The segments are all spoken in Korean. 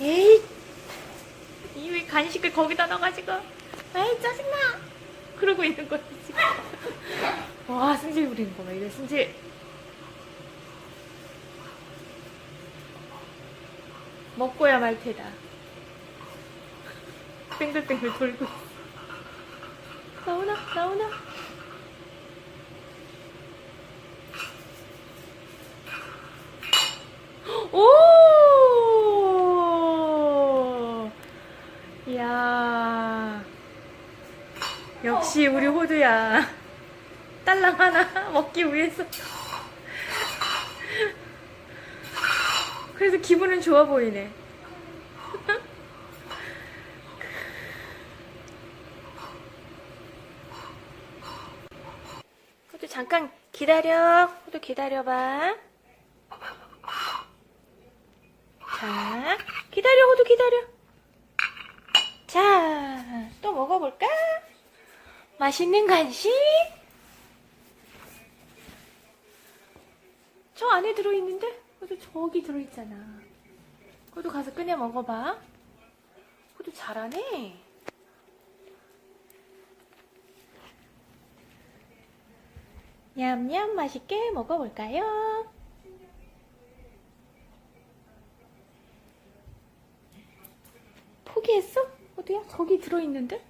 에이, 이왜 간식을 거기다 넣어가지고. 에이, 짜증나. 그러고 있는 거지, 지금. 와, 승질 부리는 거 봐, 이거 승질. 먹고야 말 테다. 뱅글뱅글 돌고. 나오나? 나오나? 오! 이야. 역시 우리 호두야. 딸랑 하나 먹기 위해서. 그래서 기분은 좋아 보이네. 호두 잠깐 기다려. 호두 기다려봐. 자, 기다려, 호두 기다려. 자, 또 먹어볼까? 맛있는 간식? 저 안에 들어있는데? 호두 저기 들어있잖아. 호두 가서 꺼내 먹어봐. 호두 잘하네. 냠냠 맛있게 먹어볼까요? 포기했어? 어디야? 거기 들어있는데?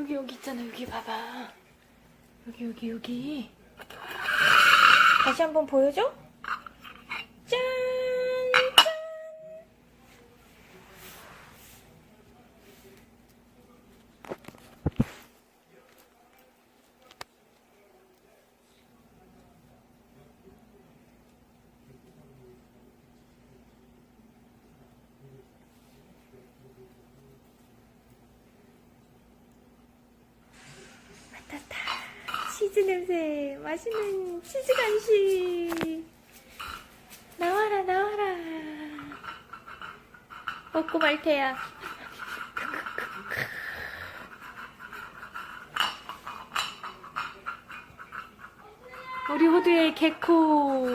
응? 여기 여기 있잖아 여기 봐봐. 여기 여기 여기. 다시 한번 보여줘 짠! 짠! 맡았다. 치즈 냄새. 맛있는 치즈 간식. 나와라, 나와라. 먹고 말 테야. 우리 호두의 개코.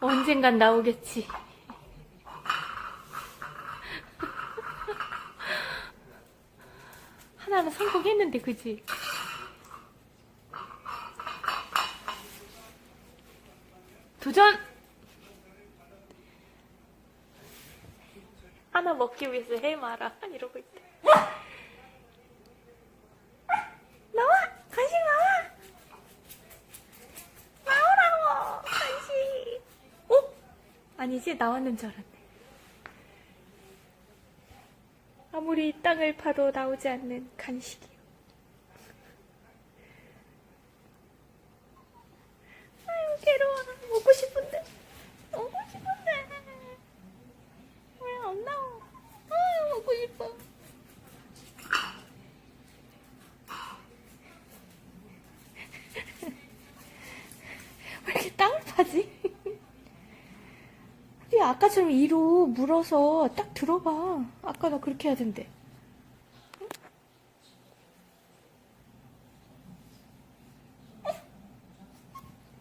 언젠간 나오겠지. 하나는 성공했는데, 그지? 도전! 하나 먹기 위해서 해 마라. 이러고 있대. 나와! 간식 나와! 나오라고! 간식! 어? 아니지, 나왔는 줄 알았네. 아무리 땅을 파도 나오지 않는 간식이요. 아유, 괴로워. 먹고 싶은데. 먹고 싶은데. 왜 안 나와? 아유, 먹고 싶어. 왜 파지? 우리 아까처럼 이로 물어서 딱 들어봐. 아까 나 그렇게. 응? 응?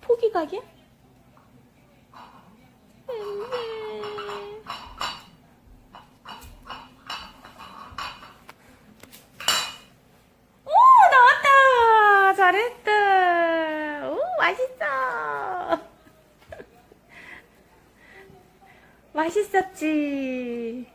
포기 가게? 오, 나왔다! 잘했다! 오, 맛있어! 맛있었지?